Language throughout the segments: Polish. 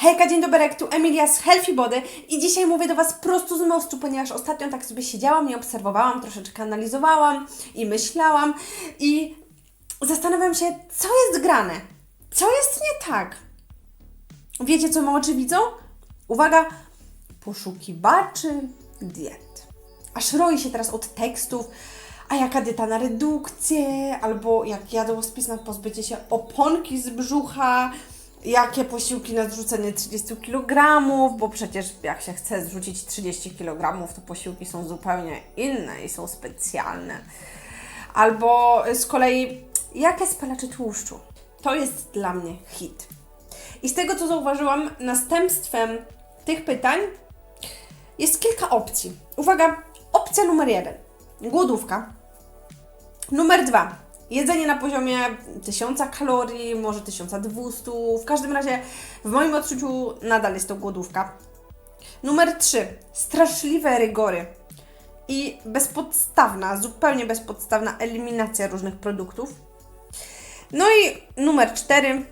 Hejka, dzień dobry, tu Emilia z Healthy Body i dzisiaj mówię do Was prosto z mostu, ponieważ ostatnio tak sobie siedziałam i obserwowałam, troszeczkę analizowałam i myślałam i zastanawiam się, co jest grane, co jest nie tak. Wiecie, co oczy widzą? Uwaga, poszukiwaczy diet. Aż roi się teraz od tekstów, a jaka dieta na redukcję, albo jak jadłospis na pozbycie się oponki z brzucha, jakie posiłki na zrzucenie 30 kg, bo przecież jak się chce zrzucić 30 kg, to posiłki są zupełnie inne i są specjalne. Albo z kolei, jakie spalacze tłuszczu? To jest dla mnie hit. I z tego, co zauważyłam, następstwem tych pytań jest kilka opcji. Uwaga, opcja numer jeden. Głodówka. Numer dwa. Jedzenie na poziomie 1000 kalorii, może 1200. W każdym razie, w moim odczuciu, nadal jest to głodówka. Numer 3. Straszliwe rygory i bezpodstawna, zupełnie bezpodstawna eliminacja różnych produktów. No i numer 4.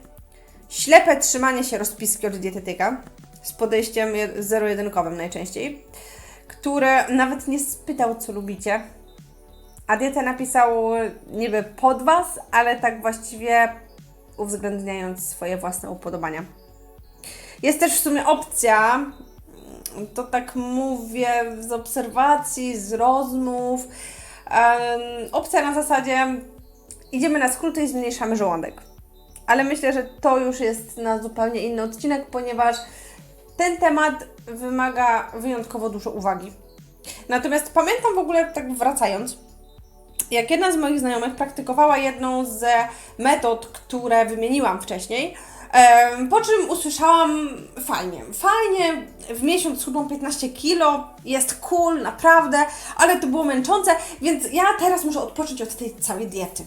Ślepe trzymanie się rozpiski od dietetyka z podejściem je- zero-jedynkowym najczęściej, które nawet nie spytał, co lubicie, a dietę napisał niby pod Was, ale tak właściwie uwzględniając swoje własne upodobania. Jest też w sumie opcja, to tak mówię z obserwacji, z rozmów, opcja na zasadzie idziemy na skróty i zmniejszamy żołądek. Ale myślę, że to już jest na zupełnie inny odcinek, ponieważ ten temat wymaga wyjątkowo dużo uwagi. Natomiast pamiętam w ogóle, tak wracając, jak jedna z moich znajomych praktykowała jedną z metod, które wymieniłam wcześniej, po czym usłyszałam fajnie, fajnie, w miesiąc schudłam 15 kilo, jest cool, naprawdę, ale to było męczące, więc ja teraz muszę odpocząć od tej całej diety.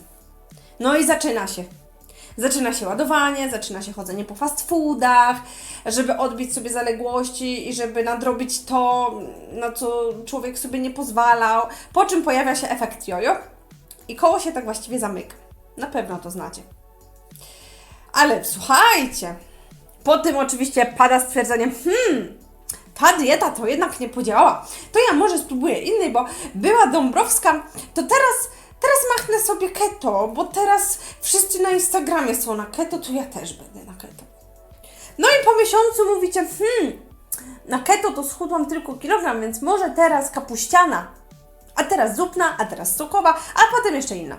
No i zaczyna się. Zaczyna się ładowanie, zaczyna się chodzenie po fast foodach, żeby odbić sobie zaległości i żeby nadrobić to, na co człowiek sobie nie pozwalał. Po czym pojawia się efekt jojo i koło się tak właściwie zamyka. Na pewno to znacie. Ale słuchajcie, po tym oczywiście pada stwierdzenie, hmm, ta dieta to jednak nie podziałała. To ja może spróbuję innej, bo była Dąbrowska, to teraz, teraz machnę sobie keto, bo teraz wszyscy na Instagramie są na keto, to ja też będę na keto. No i po miesiącu mówicie, hmm, na keto to schudłam tylko kilogram, więc może teraz kapuściana, a teraz zupna, a teraz sokowa, a potem jeszcze inna.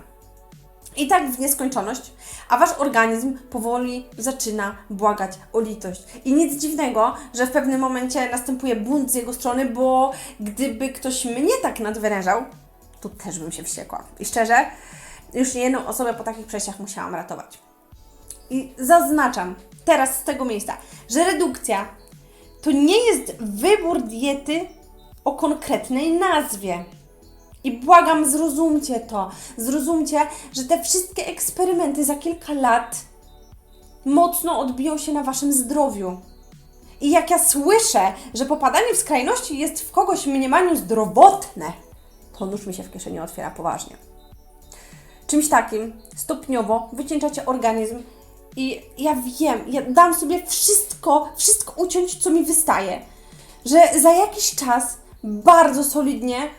I tak w nieskończoność, a wasz organizm powoli zaczyna błagać o litość. I nic dziwnego, że w pewnym momencie następuje bunt z jego strony, bo gdyby ktoś mnie tak nadwyrężał, to też bym się wściekła. I szczerze, już nie jedną osobę po takich przejściach musiałam ratować. I zaznaczam teraz z tego miejsca, że redukcja to nie jest wybór diety o konkretnej nazwie. I błagam, zrozumcie to. Zrozumcie, że te wszystkie eksperymenty za kilka lat mocno odbiją się na waszym zdrowiu. I jak ja słyszę, że popadanie w skrajności jest w kogoś mniemaniu zdrowotne, to nóż mi się w kieszeni otwiera poważnie. Czymś takim stopniowo wycieńczacie organizm i ja wiem, ja dam sobie wszystko, wszystko uciąć, co mi wystaje, że za jakiś czas bardzo solidnie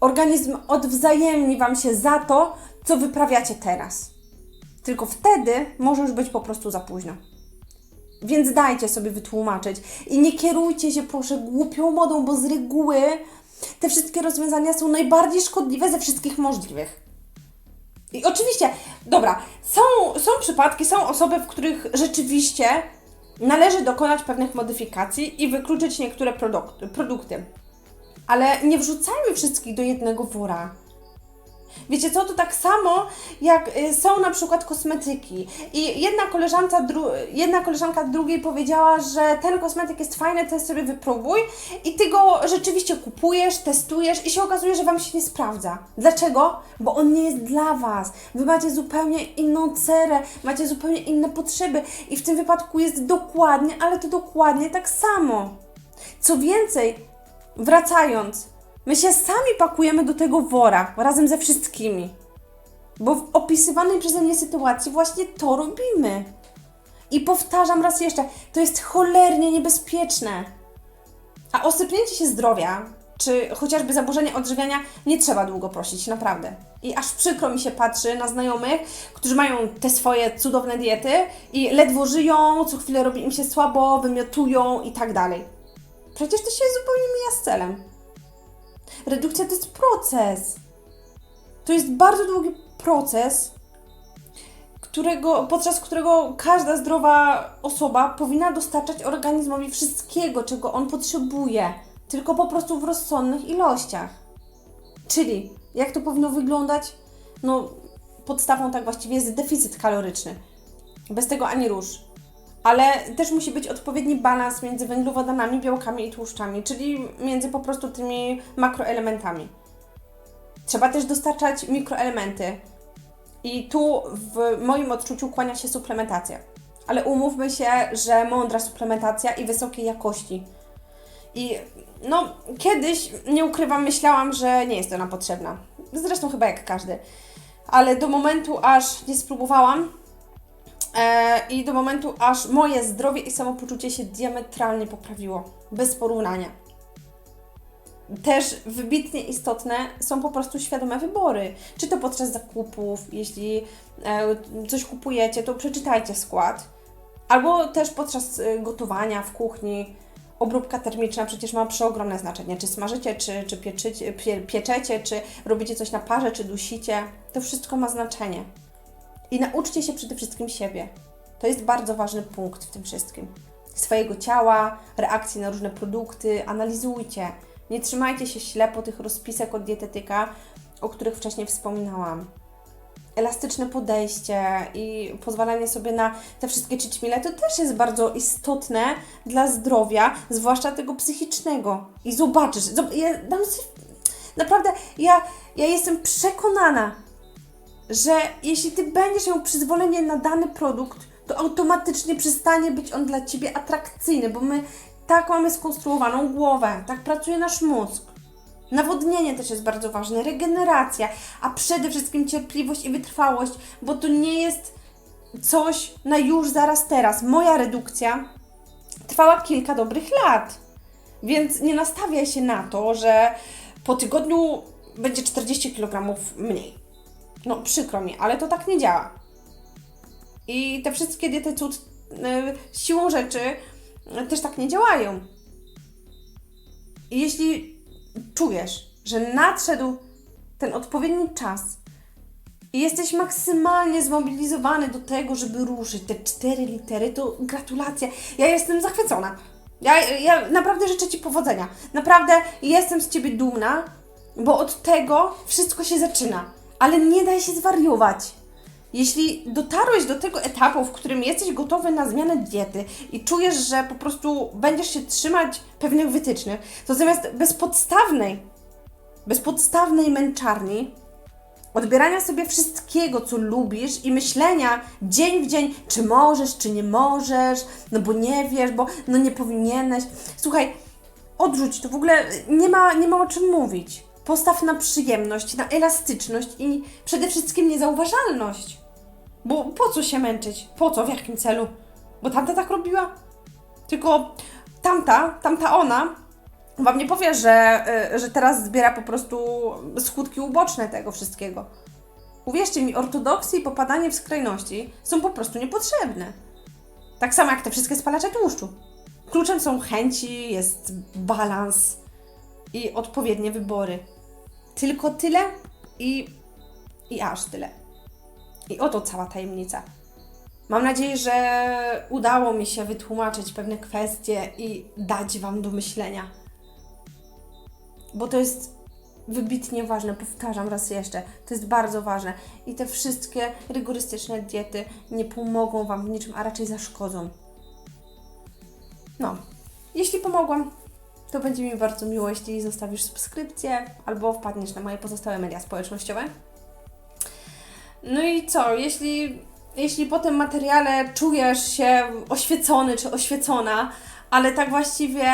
organizm odwzajemni Wam się za to, co wyprawiacie teraz. Tylko wtedy może już być po prostu za późno. Więc dajcie sobie wytłumaczyć i nie kierujcie się proszę głupią modą, bo z reguły te wszystkie rozwiązania są najbardziej szkodliwe ze wszystkich możliwych. I oczywiście, dobra, są, są przypadki, są osoby, w których rzeczywiście należy dokonać pewnych modyfikacji i wykluczyć niektóre produk- produkty. Ale nie wrzucajmy wszystkich do jednego wora. Wiecie co, to tak samo jak y, są na przykład kosmetyki i jedna koleżanka, dru- jedna koleżanka drugiej powiedziała, że ten kosmetyk jest fajny, ten sobie wypróbuj i Ty go rzeczywiście kupujesz, testujesz i się okazuje, że Wam się nie sprawdza. Dlaczego? Bo on nie jest dla Was. Wy macie zupełnie inną cerę, macie zupełnie inne potrzeby i w tym wypadku jest dokładnie, ale to dokładnie tak samo. Co więcej, wracając, my się sami pakujemy do tego wora razem ze wszystkimi. Bo w opisywanej przeze mnie sytuacji właśnie to robimy. I powtarzam raz jeszcze, to jest cholernie niebezpieczne. A o sypnięcie się zdrowia, czy chociażby zaburzenie odżywiania, nie trzeba długo prosić, naprawdę. I aż przykro mi się patrzy na znajomych, którzy mają te swoje cudowne diety i ledwo żyją, co chwilę robi im się słabo, wymiotują i tak dalej. Przecież to się zupełnie mija z celem. Redukcja to jest proces. To jest bardzo długi proces, którego, podczas którego każda zdrowa osoba powinna dostarczać organizmowi wszystkiego, czego on potrzebuje, tylko po prostu w rozsądnych ilościach. Czyli, jak to powinno wyglądać? No, podstawą tak właściwie jest deficyt kaloryczny. Bez tego ani rusz. Ale też musi być odpowiedni balans między węglowodanami, białkami i tłuszczami, czyli między po prostu tymi makroelementami. Trzeba też dostarczać mikroelementy. I tu w moim odczuciu kłania się suplementacja. Ale umówmy się, że mądra suplementacja i wysokiej jakości. I no, kiedyś, nie ukrywam, myślałam, że nie jest ona potrzebna. Zresztą chyba jak każdy. Ale do momentu, aż nie spróbowałam i do momentu, aż moje zdrowie i samopoczucie się diametralnie poprawiło. Bez porównania też wybitnie istotne są po prostu świadome wybory. Czy to podczas zakupów, jeśli e, coś kupujecie, to przeczytajcie skład. Albo też podczas e, gotowania w kuchni. Obróbka termiczna przecież ma przeogromne znaczenie. Czy smażycie, czy, czy pieczycie, pie, pieczecie, czy robicie coś na parze, czy dusicie. To wszystko ma znaczenie. I nauczcie się przede wszystkim siebie. To jest bardzo ważny punkt w tym wszystkim. Swojego ciała, reakcji na różne produkty, analizujcie. Nie trzymajcie się ślepo tych rozpisek od dietetyka, o których wcześniej wspominałam. Elastyczne podejście i pozwalanie sobie na te wszystkie ćmiele to też jest bardzo istotne dla zdrowia, zwłaszcza tego psychicznego. I zobaczysz, zob- ja dam sobie, naprawdę, ja, ja jestem przekonana, że jeśli Ty będziesz miał przyzwolenie na dany produkt, to automatycznie przestanie być on dla Ciebie atrakcyjny, bo my tak mamy skonstruowaną głowę, tak pracuje nasz mózg. Nawodnienie też jest bardzo ważne, regeneracja, a przede wszystkim cierpliwość i wytrwałość, bo to nie jest coś na już, zaraz, teraz. Moja redukcja trwała kilka dobrych lat, więc nie nastawiaj się na to, że po tygodniu będzie 40 kg mniej. No, przykro mi, ale to tak nie działa. I te wszystkie diety cud yy, siłą rzeczy też tak nie działają. I jeśli czujesz, że nadszedł ten odpowiedni czas i jesteś maksymalnie zmobilizowany do tego, żeby ruszyć te cztery litery, to gratulacje. Ja jestem zachwycona. Ja, ja naprawdę życzę Ci powodzenia. Naprawdę jestem z Ciebie dumna, bo od tego wszystko się zaczyna. Ale nie daj się zwariować. Jeśli dotarłeś do tego etapu, w którym jesteś gotowy na zmianę diety i czujesz, że po prostu będziesz się trzymać pewnych wytycznych, to zamiast bezpodstawnej, bezpodstawnej męczarni, odbierania sobie wszystkiego, co lubisz i myślenia dzień w dzień, czy możesz, czy nie możesz, no bo nie wiesz, bo no nie powinieneś. Słuchaj, odrzuć to w ogóle, nie ma, nie ma o czym mówić. Postaw na przyjemność, na elastyczność i przede wszystkim niezauważalność. Bo po co się męczyć? Po co? W jakim celu? Bo tamta tak robiła? Tylko tamta, tamta ona Wam nie powie, że, y, że teraz zbiera po prostu skutki uboczne tego wszystkiego. Uwierzcie mi, ortodoksy i popadanie w skrajności są po prostu niepotrzebne. Tak samo jak te wszystkie spalacze tłuszczu. Kluczem są chęci, jest balans i odpowiednie wybory. Tylko tyle i, i aż tyle. I oto cała tajemnica. Mam nadzieję, że udało mi się wytłumaczyć pewne kwestie i dać Wam do myślenia. Bo to jest wybitnie ważne, powtarzam raz jeszcze, to jest bardzo ważne. I te wszystkie rygorystyczne diety nie pomogą Wam w niczym, a raczej zaszkodzą. No, jeśli pomogłam, to będzie mi bardzo miło, jeśli zostawisz subskrypcję albo wpadniesz na moje pozostałe media społecznościowe. No i co, jeśli, jeśli po tym materiale czujesz się oświecony czy oświecona, ale tak właściwie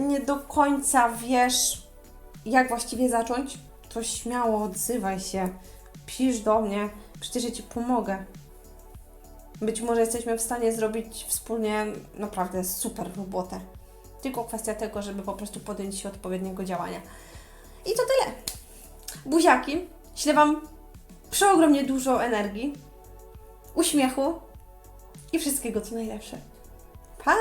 nie do końca wiesz, jak właściwie zacząć, to śmiało odzywaj się, pisz do mnie, przecież ja Ci pomogę. być może jesteśmy w stanie zrobić wspólnie naprawdę super robotę. Tylko kwestia tego, żeby po prostu podjąć się odpowiedniego działania. I to tyle. Buziaki. Ślę Wam przeogromnie dużo energii, uśmiechu i wszystkiego co najlepsze. Pa!